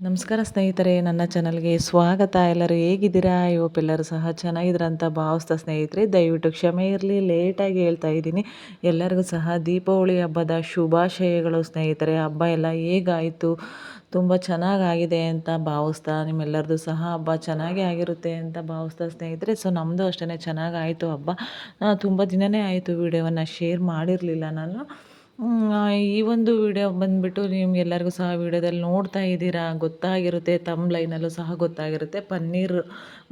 ನಮಸ್ಕಾರ ಸ್ನೇಹಿತರೆ, ನನ್ನ ಚಾನಲ್ಗೆ ಸ್ವಾಗತ. ಎಲ್ಲರೂ ಹೇಗಿದ್ದೀರಾ? ಎಲ್ಲರೂ ಸಹ ಚೆನ್ನಾಗಿದ್ದೀರಾ ಅಂತ ಭಾವಿಸ್ತಾ ಸ್ನೇಹಿತರೆ, ದಯವಿಟ್ಟು ಕ್ಷಮೆ ಇರಲಿ, ಲೇಟಾಗಿ ಹೇಳ್ತಾ ಇದ್ದೀನಿ. ಎಲ್ಲರಿಗೂ ಸಹ ದೀಪಾವಳಿ ಹಬ್ಬದ ಶುಭಾಶಯಗಳು ಸ್ನೇಹಿತರೆ. ಹಬ್ಬ ಎಲ್ಲ ಹೇಗಾಯಿತು? ತುಂಬ ಚೆನ್ನಾಗಾಗಿದೆ ಅಂತ ಭಾವಿಸ್ತಾ ನಿಮ್ಮೆಲ್ಲರದು ಸಹ ಹಬ್ಬ ಚೆನ್ನಾಗೇ ಆಗಿರುತ್ತೆ ಅಂತ ಭಾವಿಸ್ತಾ ಸ್ನೇಹಿತರೆ. ಸೊ ನಮ್ಮದು ಅಷ್ಟೇ ಚೆನ್ನಾಗಾಯಿತು ಹಬ್ಬ. ತುಂಬ ದಿನವೇ ಆಯಿತು ವಿಡಿಯೋವನ್ನು ಶೇರ್ ಮಾಡಿರಲಿಲ್ಲ ನಾನು. ಈ ಒಂದು ವಿಡಿಯೋ ಬಂದುಬಿಟ್ಟು ನಿಮ್ಗೆಲ್ಲರಿಗೂ ಸಹ ವಿಡಿಯೋದಲ್ಲಿ ನೋಡ್ತಾ ಇದ್ದೀರಾ? ಗೊತ್ತಾಗಿರುತ್ತೆ ತಮ್ಮ ಲೈನಲ್ಲೂ ಸಹ ಗೊತ್ತಾಗಿರುತ್ತೆ. ಪನ್ನೀರ್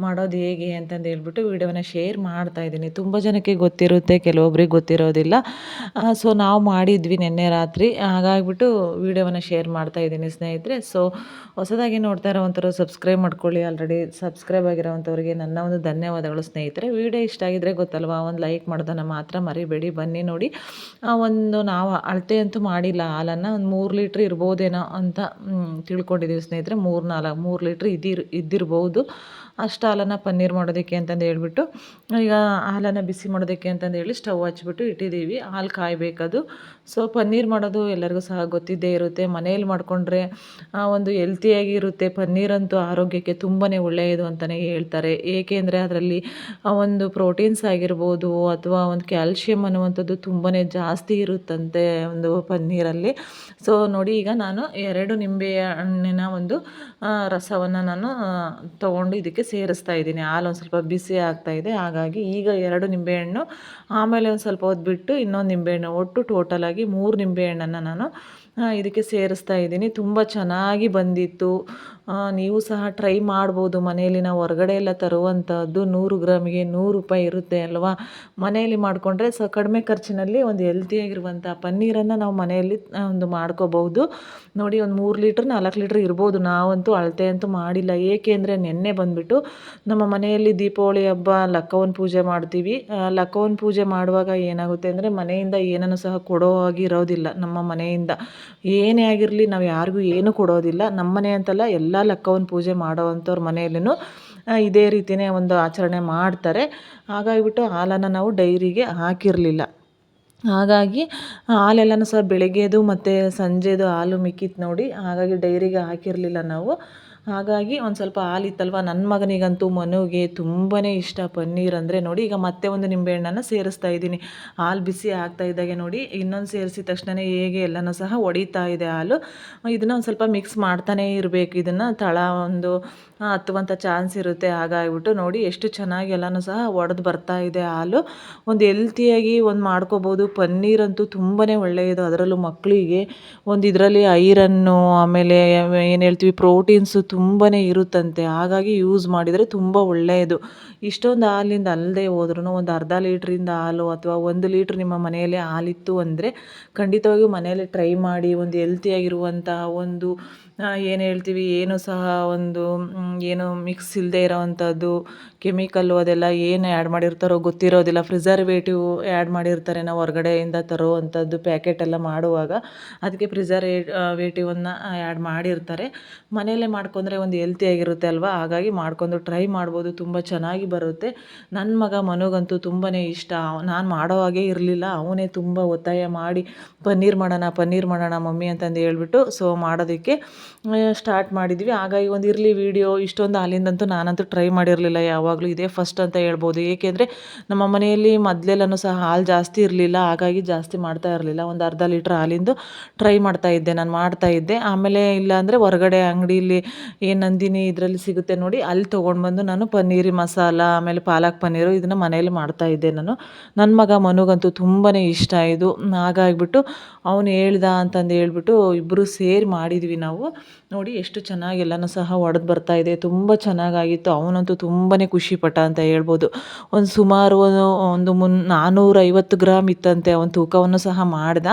ಮಾಡೋದು ಹೇಗೆ ಅಂತಂದು ಹೇಳ್ಬಿಟ್ಟು ವಿಡಿಯೋನ ಶೇರ್ ಮಾಡ್ತಾ ಇದ್ದೀನಿ. ತುಂಬ ಜನಕ್ಕೆ ಗೊತ್ತಿರುತ್ತೆ, ಕೆಲವೊಬ್ರಿಗೆ ಗೊತ್ತಿರೋದಿಲ್ಲ. ಸೊ ನಾವು ಮಾಡಿದ್ವಿ ನಿನ್ನೆ ರಾತ್ರಿ. ಹಾಗಾಗಿಬಿಟ್ಟು ವಿಡಿಯೋವನ್ನು ಶೇರ್ ಮಾಡ್ತಾ ಇದ್ದೀನಿ ಸ್ನೇಹಿತರೆ. ಸೊ ಹೊಸದಾಗಿ ನೋಡ್ತಾ ಇರೋವಂಥವ್ರು ಸಬ್ಸ್ಕ್ರೈಬ್ ಮಾಡ್ಕೊಳ್ಳಿ. ಆಲ್ರೆಡಿ ಸಬ್ಸ್ಕ್ರೈಬ್ ಆಗಿರೋವಂಥವ್ರಿಗೆ ನನ್ನ ಒಂದು ಧನ್ಯವಾದಗಳು ಸ್ನೇಹಿತರೆ. ವಿಡಿಯೋ ಇಷ್ಟ ಆಗಿದ್ರೆ ಗೊತ್ತಲ್ವಾ? ಒಂದು ಲೈಕ್ ಮಾಡೋದನ್ನು ಮಾತ್ರ ಮರಿಬೇಡಿ. ಬನ್ನಿ ನೋಡಿ. ಒಂದು ನಾವು ಅಳತೆ ಅಂತೂ ಮಾಡಿಲ್ಲ. ಹಾಲನ್ನು ಒಂದು ಮೂರು ಲೀಟ್ರ್ ಇರ್ಬೋದೇನೋ ಅಂತ ತಿಳ್ಕೊಂಡಿದ್ದೀವಿ ಸ್ನೇಹಿತರೆ. ಮೂರು ನಾಲ್ಕು ಮೂರು ಲೀಟ್ರ್ ಇದ್ದಿರ್ ಇದ್ದಿರ್ಬೋದು. ಅಷ್ಟು ಹಾಲನ್ನು ಪನ್ನೀರ್ ಮಾಡೋದಕ್ಕೆ ಅಂತಂದು ಹೇಳ್ಬಿಟ್ಟು, ಈಗ ಹಾಲನ್ನು ಬಿಸಿ ಮಾಡೋದಕ್ಕೆ ಅಂತಂದು ಹೇಳಿ ಸ್ಟವ್ ಹಚ್ಬಿಟ್ಟು ಇಟ್ಟಿದ್ದೀವಿ ಹಾಲು ಕಾಯಬೇಕದು. ಸೊ, ಪನ್ನೀರ್ ಮಾಡೋದು ಎಲ್ಲರಿಗೂ ಸಹ ಗೊತ್ತಿದ್ದೇ ಇರುತ್ತೆ. ಮನೆಯಲ್ಲಿ ಮಾಡಿಕೊಂಡ್ರೆ ಒಂದು ಹೆಲ್ತಿಯಾಗಿರುತ್ತೆ ಪನ್ನೀರಂತೂ ಆರೋಗ್ಯಕ್ಕೆ ತುಂಬಾ ಒಳ್ಳೆಯದು ಅಂತಲೇ ಹೇಳ್ತಾರೆ. ಏಕೆಂದರೆ ಅದರಲ್ಲಿ ಒಂದು ಪ್ರೋಟೀನ್ಸ್ ಆಗಿರ್ಬೋದು ಅಥವಾ ಒಂದು ಕ್ಯಾಲ್ಶಿಯಮ್ ಅನ್ನುವಂಥದ್ದು ತುಂಬಾ ಜಾಸ್ತಿ ಇರುತ್ತಂತೆ. ಒಂದು ಪನ್ನೀರಲ್ಲಿ ಸೊ ನೋಡಿ ಈಗ ನಾನು ಎರಡು ನಿಂಬೆ ಹಣ್ಣಿನ ಒಂದು ರಸವನ್ನು ನಾನು ತೊಗೊಂಡು ಇದಕ್ಕೆ ಸೇರಿಸ್ತಾ ಇದ್ದೀನಿ. ಹಾಲು ಒಂದು ಸ್ವಲ್ಪ ಬಿಸಿ ಆಗ್ತಾ ಇದೆ. ಹಾಗಾಗಿ ಈಗ ಎರಡು ನಿಂಬೆಹಣ್ಣು ಆಮೇಲೆ ಒಂದು ಸ್ವಲ್ಪ ಹೊತ್ತು ಬಿಟ್ಟು ಇನ್ನೊಂದು ನಿಂಬೆಹಣ್ಣು ಒಟ್ಟು ಟೋಟಲಾಗಿ ಮೂರು ನಿಂಬೆಹಣ್ಣನ್ನು ನಾನು ಇದಕ್ಕೆ ಸೇರಿಸ್ತಾ ಇದ್ದೀನಿ. ತುಂಬ ಚೆನ್ನಾಗಿ ಬಂದಿತ್ತು. ನೀವು ಸಹ ಟ್ರೈ ಮಾಡ್ಬೋದು. ಮನೆಯಲ್ಲಿ ನಾವು ಹೊರಗಡೆ ಎಲ್ಲ ತರುವಂಥದ್ದು ನೂರು ಗ್ರಾಮಿಗೆ ನೂರು ರೂಪಾಯಿ ಇರುತ್ತೆ ಅಲ್ವಾ? ಮನೆಯಲ್ಲಿ ಮಾಡಿಕೊಂಡ್ರೆ ಸ, ಕಡಿಮೆ ಖರ್ಚಿನಲ್ಲಿ ಒಂದು ಹೆಲ್ತಿಯಾಗಿರುವಂಥ ಪನ್ನೀರನ್ನು ನಾವು ಮನೆಯಲ್ಲಿ ಒಂದು ಮಾಡ್ಕೋಬಹುದು. ನೋಡಿ, ಒಂದು ಮೂರು ಲೀಟ್ರ್, ನಾಲ್ಕು ಲೀಟ್ರ್ ಇರ್ಬೋದು. ನಾವಂತೂ ಅಳತೆ ಅಂತೂ ಮಾಡಿಲ್ಲ. ಏಕೆ ಅಂದರೆ ನೆನ್ನೆ ಬಂದುಬಿಟ್ಟು ನಮ್ಮ ಮನೆಯಲ್ಲಿ ದೀಪಾವಳಿ ಹಬ್ಬ ಲಕ್ಕವನ ಪೂಜೆ ಮಾಡ್ತೀವಿ. ಲಕ್ಕವನ ಪೂಜೆ ಮಾಡುವಾಗ ಏನಾಗುತ್ತೆ ಅಂದರೆ ಮನೆಯಿಂದ ಏನನ್ನು ಸಹ ಕೊಡೋ ಆಗಿರೋದಿಲ್ಲ ನಮ್ಮ ಮನೆಯಿಂದ. ಏನೇ ಆಗಿರಲಿ ನಾವು ಯಾರಿಗೂ ಏನೂ ಕೊಡೋದಿಲ್ಲ. ನಮ್ಮ ಮನೆ ಅಂತಲ್ಲ ಎಲ್ಲ ಲೆಕ್ಕವನ್ನು ಪೂಜೆ ಮಾಡೋವಂಥವ್ರ ಮನೆಯಲ್ಲೂ ಇದೇ ರೀತಿಯೇ ಒಂದು ಆಚರಣೆ ಮಾಡ್ತಾರೆ. ಹಾಗಾಗಿಬಿಟ್ಟು ಹಾಲನ್ನು ನಾವು ಡೈರಿಗೆ ಹಾಕಿರಲಿಲ್ಲ. ಹಾಗಾಗಿ ಹಾಲೆಲ್ಲನೂ ಸಹ ಬೆಳಗ್ಗೆದು ಮತ್ತು ಸಂಜೆದು ಹಾಲು ಮಿಕ್ಕಿತ್ತು ನೋಡಿ ಹಾಗಾಗಿ ಡೈರಿಗೆ ಹಾಕಿರಲಿಲ್ಲ ನಾವು. ಹಾಗಾಗಿ ಒಂದು ಸ್ವಲ್ಪ ಹಾಲಿತ್ತಲ್ವ? ನನ್ನ ಮಗನಿಗಂತೂ ಮನುಗೆ ತುಂಬಾ ಇಷ್ಟ ಪನ್ನೀರ್ ಅಂದರೆ ನೋಡಿ, ಈಗ ಮತ್ತೆ ಒಂದು ನಿಂಬೆಹಣ್ಣನ್ನು ಸೇರಿಸ್ತಾ ಇದ್ದೀನಿ. ಹಾಲು ಬಿಸಿ ಆಗ್ತಾ ಇದ್ದಾಗೆ ನೋಡಿ, ಇನ್ನೊಂದು ಸೇರಿಸಿದ ತಕ್ಷಣವೇ ಹೇಗೆ ಎಲ್ಲನೂ ಸಹ ಹೊಡಿತಾ ಇದೆ ಹಾಲು. ಇದನ್ನು ಒಂದು ಸ್ವಲ್ಪ ಮಿಕ್ಸ್ ಮಾಡ್ತಾನೇ ಇರಬೇಕು. ಇದನ್ನು ತಳ ಒಂದು ಹತ್ತುವಂಥ ಚಾನ್ಸ್ ಇರುತ್ತೆ. ಹಾಗಾಗಿಬಿಟ್ಟು ನೋಡಿ ಎಷ್ಟು ಚೆನ್ನಾಗಿ ಎಲ್ಲನೂ ಸಹ ಒಡೆದು ಬರ್ತಾ ಇದೆ ಹಾಲು. ಒಂದು ಹೆಲ್ತಿಯಾಗಿ ಒಂದು ಮಾಡ್ಕೋಬೋದು. ಪನ್ನೀರ್ ಅಂತೂ ತುಂಬಾ ಒಳ್ಳೆಯದು. ಅದರಲ್ಲೂ ಮಕ್ಕಳಿಗೆ ಒಂದು ಇದರಲ್ಲಿ ಐರನ್ನು, ಆಮೇಲೆ ಏನು ಹೇಳ್ತೀವಿ ಪ್ರೋಟೀನ್ಸು ತುಂಬಾ ಇರುತ್ತಂತೆ. ಹಾಗಾಗಿ ಯೂಸ್ ಮಾಡಿದರೆ ತುಂಬ ಒಳ್ಳೆಯದು. ಇಷ್ಟೊಂದು ಹಾಲಿಂದ ಅಲ್ಲದೆ ಹೋದ್ರೂ ಒಂದು ಅರ್ಧ ಲೀಟ್ರಿಂದ ಹಾಲು ಅಥವಾ ಒಂದು ಲೀಟ್ರ್ ನಿಮ್ಮ ಮನೆಯಲ್ಲಿ ಹಾಲಿತ್ತು ಅಂದರೆ ಖಂಡಿತವಾಗಿಯೂ ಮನೆಯಲ್ಲಿ ಟ್ರೈ ಮಾಡಿ, ಒಂದು ಹೆಲ್ತಿಯಾಗಿರುವಂತಹ ಒಂದು ಏನು ಹೇಳ್ತೀವಿ, ಏನು ಸಹ ಒಂದು ಏನು ಮಿಕ್ಸ್ ಇಲ್ಲದೆ ಇರೋವಂಥದ್ದು ಕೆಮಿಕಲ್ಲು ಅದೆಲ್ಲ ಏನು ಆ್ಯಡ್ ಮಾಡಿರ್ತಾರೋ ಗೊತ್ತಿರೋದಿಲ್ಲ. ಪ್ರಿಸರ್ವೇಟಿವ್ ಆ್ಯಡ್ ಮಾಡಿರ್ತಾರೆ ನಾವು ಹೊರಗಡೆಯಿಂದ ತರುವಂಥದ್ದು ಪ್ಯಾಕೆಟ್ ಎಲ್ಲ ಮಾಡುವಾಗ. ಅದಕ್ಕೆ ಪ್ರಿಸರ್ವೇ ವೇಟಿವನ್ನು ಆ್ಯಡ್ ಮಾಡಿರ್ತಾರೆ. ಮನೆಯಲ್ಲೇ ಮಾಡ್ಕೊಂಡ್ರೆ ಒಂದು ಹೆಲ್ತಿಯಾಗಿರುತ್ತೆ ಅಲ್ವಾ? ಹಾಗಾಗಿ ಮಾಡ್ಕೊಂಡು ಟ್ರೈ ಮಾಡ್ಬೋದು. ತುಂಬ ಚೆನ್ನಾಗಿ ಬರುತ್ತೆ. ನನ್ನ ಮಗ ಮನಗಂತೂ ತುಂಬಾ ಇಷ್ಟ. ನಾನು ಮಾಡೋ ಹಾಗೆ ಇರಲಿಲ್ಲ. ಅವನೇ ತುಂಬ ಒತ್ತಾಯ ಮಾಡಿ, ಪನ್ನೀರ್ ಮಾಡೋಣ ಪನ್ನೀರ್ ಮಾಡೋಣ ಮಮ್ಮಿ ಅಂತಂದು ಹೇಳ್ಬಿಟ್ಟು ಸೊ ಮಾಡೋದಕ್ಕೆ ಸ್ಟಾರ್ಟ್ ಮಾಡಿದ್ವಿ. ಹಾಗಾಗಿ ಒಂದು ಇರಲಿ ವೀಡಿಯೋ ಇಷ್ಟೊಂದು ಹಾಲಿಂದಂತೂ ನಾನಂತೂ ಟ್ರೈ ಮಾಡಿರಲಿಲ್ಲ, ಯಾವಾಗಲೂ ಇದೇ ಫಸ್ಟ್ ಅಂತ ಹೇಳ್ಬೋದು. ಏಕೆಂದರೆ ನಮ್ಮ ಮನೆಯಲ್ಲಿ ಮೊದಲೆಲ್ಲನೂ ಸಹ ಹಾಲು ಜಾಸ್ತಿ ಇರಲಿಲ್ಲ, ಹಾಗಾಗಿ ಜಾಸ್ತಿ ಮಾಡ್ತಾ ಇರಲಿಲ್ಲ. ಒಂದು ಅರ್ಧ ಲೀಟ್ರ್ ಹಾಲಿಂದು ಟ್ರೈ ಮಾಡ್ತಾ ಇದ್ದೆ, ನಾನು ಮಾಡ್ತಾ ಇದ್ದೆ. ಆಮೇಲೆ ಇಲ್ಲ ಅಂದರೆ ಹೊರಗಡೆ ಅಂಗಡಿಯಲ್ಲಿ ಏನು ನಂದಿನಿ ಇದರಲ್ಲಿ ಸಿಗುತ್ತೆ ನೋಡಿ, ಅಲ್ಲಿ ತೊಗೊಂಡು ಬಂದು ನಾನು ಪನ್ನೀರಿ ಮಸಾಲ, ಆಮೇಲೆ ಪಾಲಕ್ ಪನ್ನೀರು ಇದನ್ನು ಮನೆಯಲ್ಲಿ ಮಾಡ್ತಾ ಇದ್ದೆ ನಾನು. ನನ್ನ ಮಗ ಮನುಗಂತೂ ತುಂಬಾ ಇಷ್ಟ ಇದು. ಹಾಗಾಗಿಬಿಟ್ಟು ಅವನು ಹೇಳ್ದ ಅಂತಂದು ಹೇಳ್ಬಿಟ್ಟು ಇಬ್ಬರು ಸೇರಿ ಮಾಡಿದ್ವಿ ನಾವು. ನೋಡಿ ಎಷ್ಟು ಚೆನ್ನಾಗಿ ಎಲ್ಲನೂ ಸಹ ಒಡೆದು ಬರ್ತಾ ಇದೆ. ತುಂಬ ಚೆನ್ನಾಗಾಗಿತ್ತು. ಅವನಂತೂ ತುಂಬಾ ಖುಷಿಪಟ್ಟ ಅಂತ ಹೇಳ್ಬೋದು. ಒಂದು ಸುಮಾರು ಒಂದು ಮುನ್ ನಾನ್ನೂರೈವತ್ತು ಗ್ರಾಮ್ ಇತ್ತಂತೆ ಅವನ ತೂಕವನ್ನು ಸಹ ಮಾಡ್ದ.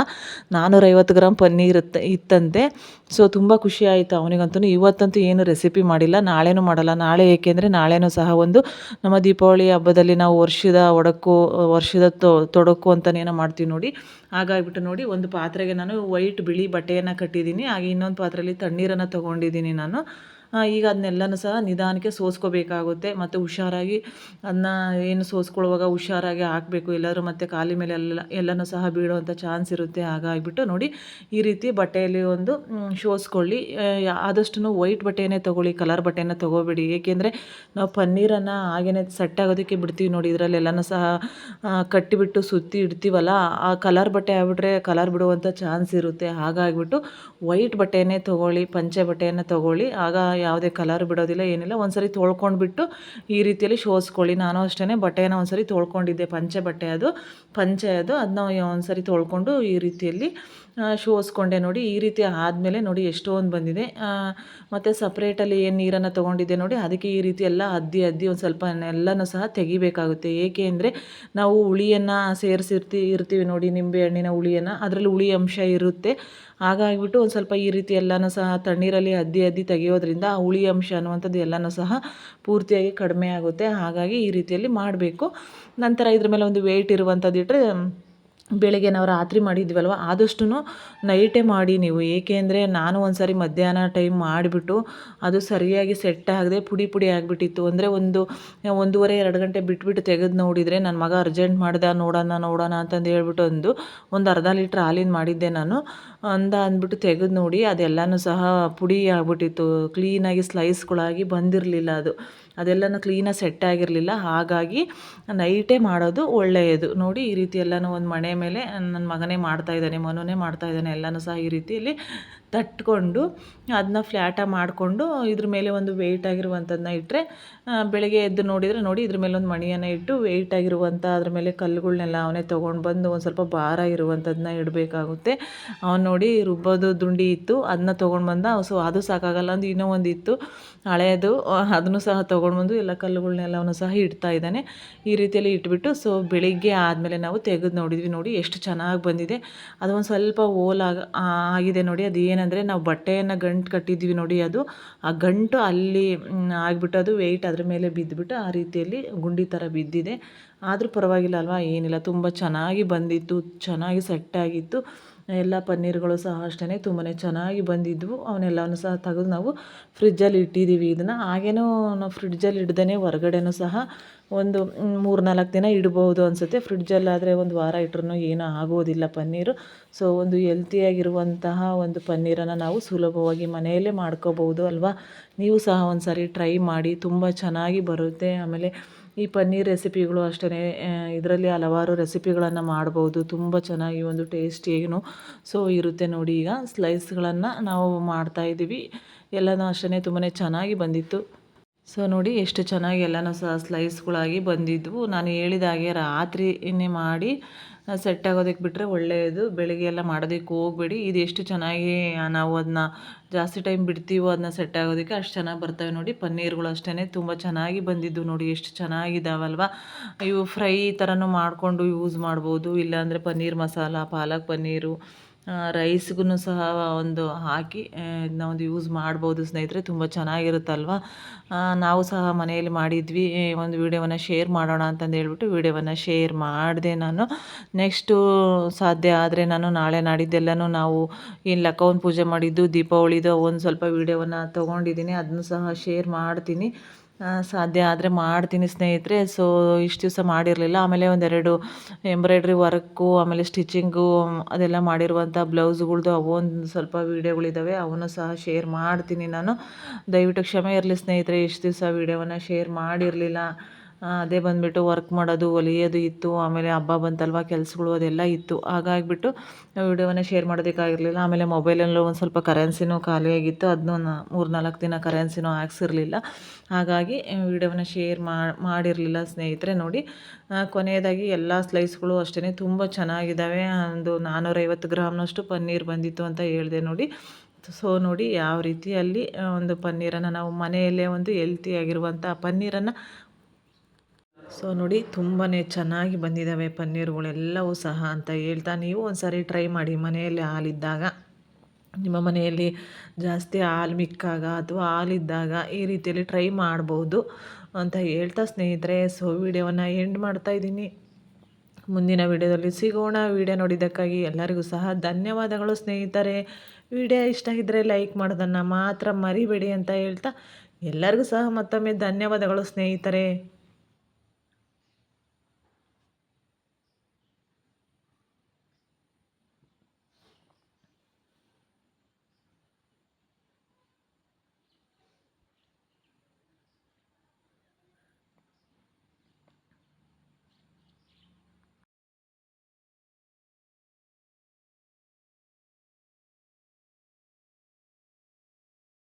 ನಾನ್ನೂರೈವತ್ತು ಗ್ರಾಮ್ ಪನ್ನೀರ್ ಇತ್ತಂತೆ. ಸೊ, ತುಂಬ ಖುಷಿ ಆಯಿತು ಅವನಿಗಂತೂ. ಇವತ್ತಂತೂ ಏನು ರೆಸಿಪಿ ಮಾಡಿಲ್ಲ. ನಾಳೆನೂ ಮಾಡಲ್ಲ. ನಾಳೆ ಏಕೆಂದರೆ ನಾಳೆನೂ ಸಹ ಒಂದು ನಮ್ಮ ದೀಪಾವಳಿ ಹಬ್ಬದಲ್ಲಿ ನಾವು ವರ್ಷದ ಒಡಕು, ವರ್ಷದ ತೊಡಕು ಅಂತಲೇ ಮಾಡ್ತೀವಿ ನೋಡಿ. ಹಾಗಾಗಿಬಿಟ್ಟು ನೋಡಿ ಒಂದು ಪಾತ್ರೆಗೆ ನಾನು ವೈಟ್ ಬಿಳಿ ಬಟ್ಟೆಯನ್ನು ಕಟ್ಟಿದ್ದೀನಿ. ಹಾಗೆ ಇನ್ನೊಂದು ಪಾತ್ರೆಯಲ್ಲಿ ತಣ್ಣೀರನ್ನು ತೊಗೊಂಡಿದ್ದೀನಿ ನಾನು. ಈಗ ಅದನ್ನೆಲ್ಲನೂ ಸಹ ನಿಧಾನಕ್ಕೆ ಸೋಸ್ಕೋಬೇಕಾಗುತ್ತೆ. ಮತ್ತು ಹುಷಾರಾಗಿ ಅದನ್ನ ಏನು ಸೋಸ್ಕೊಳ್ಳುವಾಗ ಹುಷಾರಾಗಿ ಹಾಕಬೇಕು. ಎಲ್ಲರೂ ಮತ್ತು ಕಾಲಿ ಮೇಲೆ ಎಲ್ಲ, ಎಲ್ಲನೂ ಸಹ ಬೀಳುವಂಥ ಚಾನ್ಸ್ ಇರುತ್ತೆ. ಹಾಗಾಗಿಬಿಟ್ಟು ನೋಡಿ ಈ ರೀತಿ ಬಟ್ಟೆಯಲ್ಲಿ ಒಂದು ಶೋಸ್ಕೊಳ್ಳಿ ಆದಷ್ಟು ವೈಟ್ ಬಟ್ಟೆನೇ ತೊಗೊಳ್ಳಿ, ಕಲರ್ ಬಟ್ಟೆನ ತೊಗೋಬೇಡಿ. ಏಕೆಂದರೆ ನಾವು ಪನ್ನೀರನ್ನು ಹಾಗೇ ಸೆಟ್ ಆಗೋದಕ್ಕೆ ಬಿಡ್ತೀವಿ ನೋಡಿ. ಇದರಲ್ಲೆಲ್ಲನೂ ಸಹ ಕಟ್ಟಿಬಿಟ್ಟು ಸುತ್ತಿ ಇಡ್ತೀವಲ್ಲ, ಆ ಕಲರ್ ಬಟ್ಟೆ ಆಗ್ಬಿಟ್ರೆ ಕಲರ್ ಬಿಡುವಂಥ ಚಾನ್ಸ್ ಇರುತ್ತೆ. ಹಾಗಾಗಿಬಿಟ್ಟು ವೈಟ್ ಬಟ್ಟೆನೇ ತೊಗೊಳ್ಳಿ, ಪಂಚೆ ಬಟ್ಟೆಯನ್ನು ತೊಗೊಳ್ಳಿ. ಆಗ ಯಾವುದೇ ಕಲರ್ ಬಿಡೋದಿಲ್ಲ, ಏನಿಲ್ಲ. ಒಂದ್ಸರಿ ತೊಳ್ಕೊಂಡ್ಬಿಟ್ಟು ಈ ರೀತಿಯಲ್ಲಿ ಶೋಸ್ಕೊಳ್ಳಿ. ನಾನು ಅಷ್ಟೇ ಬಟ್ಟೆನ ಒಂದ್ಸರಿ ತೊಳ್ಕೊಂಡಿದ್ದೆ, ಪಂಚೆ ಬಟ್ಟೆ ಅದು. ಪಂಚೆ ಅದು ಅದನ್ನ ಒಂದ್ಸರಿ ತೊಳ್ಕೊಂಡು ಈ ರೀತಿಯಲ್ಲಿ ಶೋಸ್ಕೊಂಡೆ ನೋಡಿ, ಈ ರೀತಿ ಆದಮೇಲೆ ನೋಡಿ ಎಷ್ಟೊಂದು ಬಂದಿದೆ. ಮತ್ತು ಸಪ್ರೇಟಲ್ಲಿ ಏನು ನೀರನ್ನು ತೊಗೊಂಡಿದ್ದೆ ನೋಡಿ, ಅದಕ್ಕೆ ಈ ರೀತಿ ಎಲ್ಲ ಅದ್ದಿ ಅದ್ದಿ ಒಂದು ಸ್ವಲ್ಪ ಎಲ್ಲನೂ ಸಹ ತೆಗಿಬೇಕಾಗುತ್ತೆ. ಏಕೆ ಅಂದರೆ ನಾವು ಹುಳಿಯನ್ನು ಸೇರಿಸಿರ್ತಿ, ಇರ್ತೀವಿ ನೋಡಿ, ನಿಂಬೆ ಹಣ್ಣಿನ ಹುಳಿಯನ್ನು, ಅದರಲ್ಲಿ ಹುಳಿ ಅಂಶ ಇರುತ್ತೆ. ಹಾಗಾಗಿಬಿಟ್ಟು ಒಂದು ಸ್ವಲ್ಪ ಈ ರೀತಿ ಎಲ್ಲನೂ ಸಹ ತಣ್ಣೀರಲ್ಲಿ ಅದ್ದಿ ಅದ್ದಿ ತೆಗೆಯೋದ್ರಿಂದ ಆ ಹುಳಿ ಅಂಶ ಅನ್ನುವಂಥದ್ದು ಎಲ್ಲನೂ ಸಹ ಪೂರ್ತಿಯಾಗಿ ಕಡಿಮೆ ಆಗುತ್ತೆ. ಹಾಗಾಗಿ ಈ ರೀತಿಯಲ್ಲಿ ಮಾಡಬೇಕು. ನಂತರ ಇದ್ರ ಮೇಲೆ ಒಂದು ವೆಯ್ಟ್ ಇರುವಂಥದ್ದು ಇಟ್ಟರೆ ಬೆಳಿಗ್ಗೆ ನಾವು ರಾತ್ರಿ ಮಾಡಿದ್ವಲ್ವ ಆದಷ್ಟು ನೈಟೇ ಮಾಡಿ ನೀವು. ಏಕೆ ಅಂದರೆ ನಾನು ಒಂದು ಸಾರಿ ಮಧ್ಯಾಹ್ನ ಟೈಮ್ ಮಾಡಿಬಿಟ್ಟು ಅದು ಸರಿಯಾಗಿ ಸೆಟ್ ಆಗದೆ ಪುಡಿ ಪುಡಿ ಆಗಿಬಿಟ್ಟಿತ್ತು. ಅಂದರೆ ಒಂದು, ಒಂದೂವರೆ, ಎರಡು ಗಂಟೆ ಬಿಟ್ಬಿಟ್ಟು ತೆಗೆದು ನೋಡಿದರೆ ನನ್ನ ಮಗ ಅರ್ಜೆಂಟ್ ಮಾಡಿದೆ, ನೋಡೋಣ ನೋಡೋಣ ಅಂತಂದು ಹೇಳ್ಬಿಟ್ಟು ಒಂದು ಒಂದು ಅರ್ಧ ಲೀಟ್ರ್ ಹಾಲಿನ ಮಾಡಿದ್ದೆ ನಾನು. ಅಂದ ಅಂದ್ಬಿಟ್ಟು ತೆಗೆದು ನೋಡಿ ಅದೆಲ್ಲನೂ ಸಹ ಪುಡಿ ಆಗಿಬಿಟ್ಟಿತ್ತು. ಕ್ಲೀನಾಗಿ ಸ್ಲೈಸ್ಗಳಾಗಿ ಬಂದಿರಲಿಲ್ಲ ಅದು. ಅದೆಲ್ಲನೂ ಕ್ಲೀನಾಗಿ ಸೆಟ್ ಆಗಿರಲಿಲ್ಲ. ಹಾಗಾಗಿ ನೈಟೇ ಮಾಡೋದು ಒಳ್ಳೆಯದು. ನೋಡಿ ಈ ರೀತಿ ಎಲ್ಲನೂ ಒಂದು ಮನೆ ಮೇಲೆ ನನ್ನ ಮಗನೇ ಮಾಡ್ತಾಯಿದ್ದಾನೆ ಮಾಡ್ತಾ ಇದ್ದಾನೆ, ಎಲ್ಲನೂ ಸಹ ಈ ರೀತಿಯಲ್ಲಿ ತಟ್ಕೊಂಡು ಅದನ್ನ ಫ್ಲ್ಯಾಟ ಮಾಡಿಕೊಂಡು ಇದ್ರ ಮೇಲೆ ಒಂದು ವೆಯ್ಟ್ ಆಗಿರುವಂಥದ್ದನ್ನ ಇಟ್ಟರೆ ಬೆಳಗ್ಗೆ ಎದ್ದು ನೋಡಿದರೆ ನೋಡಿ ಇದ್ರ ಮೇಲೆ ಒಂದು ಮಣಿಯನ್ನು ಇಟ್ಟು ವೆಯ್ಟ್ ಆಗಿರುವಂಥ ಅದ್ರ ಮೇಲೆ ಕಲ್ಲುಗಳನ್ನೆಲ್ಲ ಅವನೇ ತೊಗೊಂಡು ಬಂದು ಒಂದು ಸ್ವಲ್ಪ ಭಾರ ಇರುವಂಥದ್ದನ್ನ ಇಡಬೇಕಾಗುತ್ತೆ. ಅವನು ನೋಡಿ ರುಬ್ಬೋದು, ದುಂಡಿ ಇತ್ತು ಅದನ್ನ ತೊಗೊಂಡು ಬಂದ, ಸೊ ಅದು ಸಾಕಾಗಲ್ಲ, ಅಂದು ಇನ್ನೂ ಒಂದು ಇತ್ತು. ಹಳೆಯದು ಅದನ್ನು ಸಹ ತೊಗೊಂಡು ಬಂದು ಎಲ್ಲ ಕಲ್ಲುಗಳನ್ನೆಲ್ಲವನ್ನು ಸಹ ಇಡ್ತಾ ಇದ್ದಾನೆ. ಈ ರೀತಿಯಲ್ಲಿ ಇಟ್ಬಿಟ್ಟು ಸೊ ಬೆಳಿಗ್ಗೆ ಆದಮೇಲೆ ನಾವು ತೆಗೆದು ನೋಡಿದ್ವಿ ನೋಡಿ, ಎಷ್ಟು ಚೆನ್ನಾಗಿ ಬಂದಿದೆ. ಅದು ಒಂದು ಸ್ವಲ್ಪ ಓಲಾಗ ಆಗಿದೆ ನೋಡಿ. ಅದು ಏನಂದರೆ ನಾವು ಬಟ್ಟೆಯನ್ನು ಗಂಟು ಕಟ್ಟಿದ್ವಿ ನೋಡಿ ಅದು. ಆ ಗಂಟು ಅಲ್ಲಿ ಆಗಿಬಿಟ್ಟು ಅದು ವೆಯ್ಟ್ ಅದ್ರ ಮೇಲೆ ಬಿದ್ದುಬಿಟ್ಟು ಆ ರೀತಿಯಲ್ಲಿ ಗುಂಡಿ ಥರ ಬಿದ್ದಿದೆ. ಆದರೂ ಪರವಾಗಿಲ್ಲ ಅಲ್ವಾ, ಏನಿಲ್ಲ. ತುಂಬ ಚೆನ್ನಾಗಿ ಬಂದಿತ್ತು, ಚೆನ್ನಾಗಿ ಸೆಟ್ಟಾಗಿತ್ತು ಎಲ್ಲ ಪನ್ನೀರ್ಗಳು ಸಹ ಅಷ್ಟೇ ತುಂಬಾ ಚೆನ್ನಾಗಿ ಬಂದಿದ್ವು. ಅವನ್ನೆಲ್ಲವನ್ನು ಸಹ ತೆಗೆದು ನಾವು ಫ್ರಿಜ್ಜಲ್ಲಿ ಇಟ್ಟಿದ್ದೀವಿ. ಇದನ್ನು ಹಾಗೇನೂ ನಾವು ಫ್ರಿಡ್ಜಲ್ಲಿ ಇಡ್ದೇ ಹೊರಗಡೆನೂ ಸಹ ಒಂದು ಮೂರು ನಾಲ್ಕು ದಿನ ಇಡ್ಬೋದು ಅನಿಸುತ್ತೆ. ಫ್ರಿಡ್ಜಲ್ಲಾದರೆ ಒಂದು ವಾರ ಇಟ್ರೂ ಏನೂ ಆಗೋದಿಲ್ಲ ಪನ್ನೀರು. ಸೊ, ಒಂದು ಹೆಲ್ತಿಯಾಗಿರುವಂತಹ ಒಂದು ಪನ್ನೀರನ್ನು ನಾವು ಸುಲಭವಾಗಿ ಮನೆಯಲ್ಲೇ ಮಾಡ್ಕೋಬೋದು ಅಲ್ವಾ? ನೀವು ಸಹ ಒಂದು ಸಾರಿ ಟ್ರೈ ಮಾಡಿ, ತುಂಬ ಚೆನ್ನಾಗಿ ಬರುತ್ತೆ. ಆಮೇಲೆ ಈ ಪನ್ನೀರ್ ರೆಸಿಪಿಗಳು ಅಷ್ಟೇ ಇದರಲ್ಲಿ ಹಲವಾರು ರೆಸಿಪಿಗಳನ್ನು ಮಾಡ್ಬೋದು. ತುಂಬ ಚೆನ್ನಾಗಿ ಒಂದು ಟೇಸ್ಟಿ ಏನು, ಸೊ, ಇರುತ್ತೆ ನೋಡಿ ಈಗ. ಸ್ಲೈಸ್ಗಳನ್ನು ನಾವು ಮಾಡ್ತಾಯಿದ್ದೀವಿ ಎಲ್ಲನೂ ಅಷ್ಟೇ ತುಂಬಾ ಚೆನ್ನಾಗಿ ಬಂದಿತ್ತು. ಸೊ ನೋಡಿ, ಎಷ್ಟು ಚೆನ್ನಾಗಿ ಎಲ್ಲನೂ ಸಹ ಸ್ಲೈಸ್ಗಳಾಗಿ ಬಂದಿದ್ವು. ನಾನು ಹೇಳಿದ ಹಾಗೆ ರಾತ್ರಿನೇ ಮಾಡಿ ಸೆಟ್ ಆಗೋದಕ್ಕೆ ಬಿಟ್ಟರೆ ಒಳ್ಳೆಯದು. ಬೆಳಿಗ್ಗೆ ಎಲ್ಲ ಮಾಡೋದಕ್ಕೆ ಹೋಗಬೇಡಿ. ಇದು ಎಷ್ಟು ಚೆನ್ನಾಗಿ ನಾವು ಅದನ್ನ ಜಾಸ್ತಿ ಟೈಮ್ ಬಿಡ್ತೀವೋ ಅದನ್ನ ಸೆಟ್ ಆಗೋದಕ್ಕೆ ಅಷ್ಟು ಚೆನ್ನಾಗಿ ಬರ್ತವೆ ನೋಡಿ. ಪನ್ನೀರ್ಗಳು ಅಷ್ಟೇ ತುಂಬ ಚೆನ್ನಾಗಿ ಬಂದಿದ್ದು ನೋಡಿ. ಎಷ್ಟು ಚೆನ್ನಾಗಿದ್ದಾವಲ್ವ ಇವು ಫ್ರೈ ಥರನೂ ಮಾಡಿಕೊಂಡು ಯೂಸ್ ಮಾಡ್ಬೋದು. ಇಲ್ಲಾಂದರೆ ಪನ್ನೀರ್ ಮಸಾಲ, ಪಾಲಕ್ ಪನ್ನೀರು ರೈಸ್ಗೂ ಸಹ ಒಂದು ಹಾಕಿ ಒಂದು ಯೂಸ್ ಮಾಡ್ಬೋದು ಸ್ನೇಹಿತರೆ, ತುಂಬ ಚೆನ್ನಾಗಿರುತ್ತಲ್ವ? ನಾವು ಸಹ ಮನೆಯಲ್ಲಿ ಮಾಡಿದ್ವಿ. ಒಂದು ವೀಡಿಯೋವನ್ನು ಶೇರ್ ಮಾಡೋಣ ಅಂತಂದು ಹೇಳ್ಬಿಟ್ಟು ವೀಡಿಯೋವನ್ನು ಶೇರ್ ಮಾಡಿದೆ ನಾನು. ನೆಕ್ಸ್ಟು ಸಾಧ್ಯ ಆದರೆ ನಾನು ನಾಳೆ ನಾಡಿದ್ದೆಲ್ಲನೂ ನಾವು ಏನು ಲಕ್ಕವನ್ನು ಪೂಜೆ ಮಾಡಿದ್ದು, ದೀಪಾವಳಿದು ಒಂದು ಸ್ವಲ್ಪ ವೀಡಿಯೋವನ್ನು ತೊಗೊಂಡಿದ್ದೀನಿ, ಅದನ್ನು ಸಹ ಶೇರ್ ಮಾಡ್ತೀನಿ. ಸಾಧ್ಯ ಆದರೆ ಮಾಡ್ತೀನಿ ಸ್ನೇಹಿತರೆ. ಸೊ ಇಷ್ಟು ದಿವಸ ಮಾಡಿರಲಿಲ್ಲ. ಆಮೇಲೆ ಒಂದೆರಡು ಎಂಬ್ರಾಯ್ಡ್ರಿ ವರ್ಕು, ಆಮೇಲೆ ಸ್ಟಿಚಿಂಗು, ಅದೆಲ್ಲ ಮಾಡಿರುವಂಥ ಬ್ಲೌಸ್ಗಳ್ದು ಅವೊಂದು ಸ್ವಲ್ಪ ವೀಡಿಯೋಗಳಿದ್ದಾವೆ ಅವನ್ನು ಸಹ ಶೇರ್ ಮಾಡ್ತೀನಿ ನಾನು. ದಯವಿಟ್ಟು ಕ್ಷಮೆ ಇರಲಿ ಸ್ನೇಹಿತರೆ, ಇಷ್ಟು ದಿವಸ ವೀಡಿಯೋವನ್ನು ಶೇರ್ ಮಾಡಿರಲಿಲ್ಲ. ಅದೇ ಬಂದುಬಿಟ್ಟು ವರ್ಕ್ ಮಾಡೋದು ಹೊಲಿಯೋದು ಇತ್ತು, ಆಮೇಲೆ ಹಬ್ಬ ಬಂತಲ್ವ, ಕೆಲಸಗಳು ಅದೆಲ್ಲ ಇತ್ತು. ಹಾಗಾಗಿಬಿಟ್ಟು ವೀಡಿಯೋವನ್ನು ಶೇರ್ ಮಾಡೋದಕ್ಕಾಗಿರಲಿಲ್ಲ. ಆಮೇಲೆ ಮೊಬೈಲಲ್ಲೂ ಒಂದು ಸ್ವಲ್ಪ ಕರೆನ್ಸಿನೂ ಖಾಲಿಯಾಗಿತ್ತು ಅದನ್ನೂ ಮೂರು ನಾಲ್ಕು ದಿನ ಕರೆನ್ಸಿನೂ ಹಾಕ್ಸಿರಲಿಲ್ಲ. ಹಾಗಾಗಿ ವೀಡಿಯೋವನ್ನು ಶೇರ್ ಮಾಡಿರಲಿಲ್ಲ ಸ್ನೇಹಿತರೆ, ನೋಡಿ. ಕೊನೆಯದಾಗಿ ಎಲ್ಲ ಸ್ಲೈಸ್ಗಳು ಅಷ್ಟೇ ತುಂಬ ಚೆನ್ನಾಗಿದ್ದಾವೆ. ಒಂದು ನಾನ್ನೂರೈವತ್ತು ಗ್ರಾಮ್ನಷ್ಟು ಪನ್ನೀರ್ ಬಂದಿತ್ತು ಅಂತ ಹೇಳಿದೆ ನೋಡಿ. ಸೊ ನೋಡಿ, ಯಾವ ರೀತಿಯಲ್ಲಿ ಒಂದು ಪನ್ನೀರನ್ನು ನಾವು ಮನೆಯಲ್ಲೇ ಒಂದು ಹೆಲ್ತಿಯಾಗಿರುವಂಥ ಪನ್ನೀರನ್ನು ಸೊ ನೋಡಿ ತುಂಬಾ ಚೆನ್ನಾಗಿ ಬಂದಿದ್ದಾವೆ ಪನ್ನೀರುಗಳೆಲ್ಲವೂ ಸಹ ಅಂತ ಹೇಳ್ತಾ ನೀವು ಒಂದು ಸಾರಿ ಟ್ರೈ ಮಾಡಿ. ಮನೆಯಲ್ಲಿ ಹಾಲಿದ್ದಾಗ, ನಿಮ್ಮ ಮನೆಯಲ್ಲಿ ಜಾಸ್ತಿ ಹಾಲು ಮಿಕ್ಕಾಗ ಅಥವಾ ಹಾಲಿದ್ದಾಗ ಈ ರೀತಿಯಲ್ಲಿ ಟ್ರೈ ಮಾಡ್ಬೋದು ಅಂತ ಹೇಳ್ತಾ ಸ್ನೇಹಿತರೆ. ಸೊ, ವಿಡಿಯೋವನ್ನು ಎಂಡ್ ಮಾಡ್ತಾ ಇದ್ದೀನಿ. ಮುಂದಿನ ವಿಡಿಯೋದಲ್ಲಿ ಸಿಗೋಣ. ವಿಡಿಯೋ ನೋಡಿದ್ದಕ್ಕಾಗಿ ಎಲ್ಲರಿಗೂ ಸಹ ಧನ್ಯವಾದಗಳು ಸ್ನೇಹಿತರೆ. ವಿಡಿಯೋ ಇಷ್ಟ ಇದ್ದರೆ ಲೈಕ್ ಮಾಡೋದನ್ನು ಮಾತ್ರ ಮರಿಬೇಡಿ ಅಂತ ಹೇಳ್ತಾ ಎಲ್ಲರಿಗೂ ಸಹ ಮತ್ತೊಮ್ಮೆ ಧನ್ಯವಾದಗಳು ಸ್ನೇಹಿತರೆ.